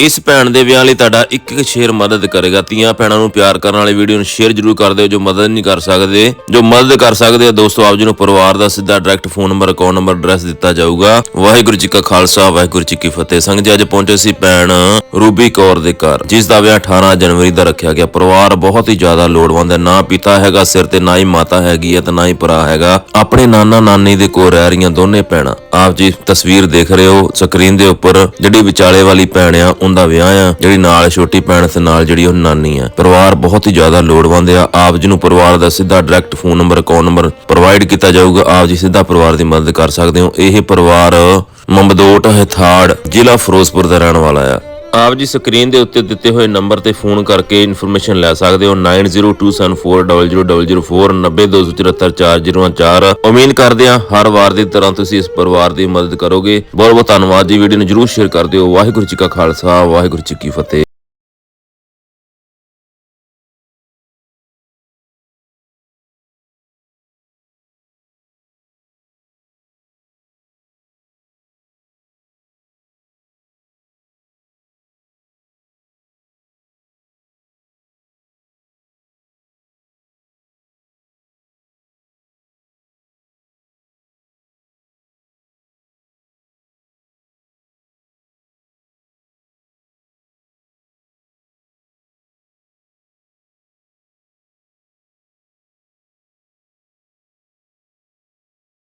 ਇਸ ਭੈਣ ਦੇ ਵਿਆਹ ਲਈ ਤੁਹਾਡਾ ਇੱਕ ਇੱਕ ਸ਼ੇਅਰ ਮਦਦ ਕਰੇਗਾ। ਤੀਆਂ ਭੈਣਾਂ ਨੂੰ ਪਿਆਰ ਕਰਨ ਵਾਲੀ ਵੀਡੀਓ ਨੂੰ ਸ਼ੇਅਰ ਜ਼ਰੂਰ ਕਰ ਦਿਓ। ਜੋ ਮਦਦ ਨਹੀਂ ਕਰ ਸਕਦੇ, ਜੋ ਮਦਦ ਕਰ ਸਕਦੇ ਆ, ਦੋਸਤੋ, ਆਪ ਜੀ ਨੂੰ ਪਰਿਵਾਰ ਦਾ ਸਿੱਧਾ direct phone number account number address ਦਿੱਤਾ ਜਾਊਗਾ। ਵਾਹਿਗੁਰੂ ਜੀ ਕਾ ਖਾਲਸਾ, ਵਾਹਿਗੁਰੂ ਜੀ ਕੀ ਫਤਿਹ। ਸੰਗ ਜੀ, ਅੱਜ ਪਹੁੰਚੇ ਸੀ ਭੈਣ ਰੂਬੀ ਕੌਰ ਦੇ ਘਰ, ਜਿਸ ਦਾ ਵਿਆਹ 18 ਜਨਵਰੀ ਦਾ ਰੱਖਿਆ ਗਿਆ। ਪਰਿਵਾਰ ਬਹੁਤ ਹੀ ਜ਼ਿਆਦਾ ਲੋੜਵੰਦ ਹੈ। ਨਾ ਪਿਤਾ ਹੈਗਾ ਸਿਰ ਤੇ, ਨਾ ਹੀ ਮਾਤਾ ਹੈਗੀ ਹੈ ਤੇ ਨਾ ਹੀ ਭਰਾ ਹੈਗਾ। ਆਪਣੇ ਨਾਨਾ ਨਾਨੀ ਦੇ ਕੋਲ ਰਹਿ ਰਹੀਆਂ ਦੋਨੇ ਭੈਣਾਂ। ਆਪ ਜੀ ਤਸਵੀਰ ਦੇਖ ਰਹੇ ਹੋ ਸਕਰੀਨ ਦੇ ਉੱਪਰ। ਜਿਹੜੀ ਵਿਚਾਲੇ ਵਾਲੀ ਭੈਣ ਆ ਉਹਦਾ ਵਿਆਹ ਆ, ਜਿਹੜੀ ਨਾਲ ਛੋਟੀ ਭੈਣ ਤੇ ਨਾਲ ਜਿਹੜੀ ਉਹ ਨਾਨੀ ਆ। ਪਰਿਵਾਰ ਬਹੁਤ ਹੀ ਜ਼ਿਆਦਾ ਲੋੜਵੰਦ ਆ। ਆਪ ਜੀ ਨੂੰ ਪਰਿਵਾਰ ਦਾ ਸਿੱਧਾ direct phone number account number provide ਕੀਤਾ ਜਾਊਗਾ। ਆਪ ਜੀ ਸਿੱਧਾ ਪਰਿਵਾਰ ਦੀ ਮਦਦ ਕਰ ਸਕਦੇ ਹੋ। ਇਹ ਪਰਿਵਾਰ ਮੰਬਦੋਟ ਹਥਾੜ ਜ਼ਿਲ੍ਹਾ ਫਿਰੋਜ਼ਪੁਰ ਦਾ ਰਹਿਣ ਵਾਲਾ ਆ। ਆਪ ਜੀ ਸਕਰੀਨ ਦੇ ਉੱਤੇ ਦਿੱਤੇ ਹੋਏ ਨੰਬਰ ਤੇ ਫੋਨ ਕਰਕੇ ਇਨਫੋਰਮੇਸ਼ਨ ਲੈ ਸਕਦੇ ਹੋ। 9027400004 902744004 ਉਮੀਦ ਕਰਦੇ ਹਾਂ ਹਰ ਵਾਰ ਦੀ ਤਰ੍ਹਾਂ ਤੁਸੀਂ ਇਸ ਪਰਿਵਾਰ ਦੀ ਮਦਦ ਕਰੋਗੇ। ਬਹੁਤ ਬਹੁਤ ਧੰਨਵਾਦ ਜੀ। ਵੀਡੀਓ ਨੂੰ ਜਰੂਰ ਸ਼ੇਅਰ ਕਰ ਦਿਓ। ਵਾਹਿਗੁਰੂ ਜੀ ਕਾ ਖਾਲਸਾ, ਵਾਹਿਗੁਰੂ ਜੀ ਕੀ ਫਤਿਹ।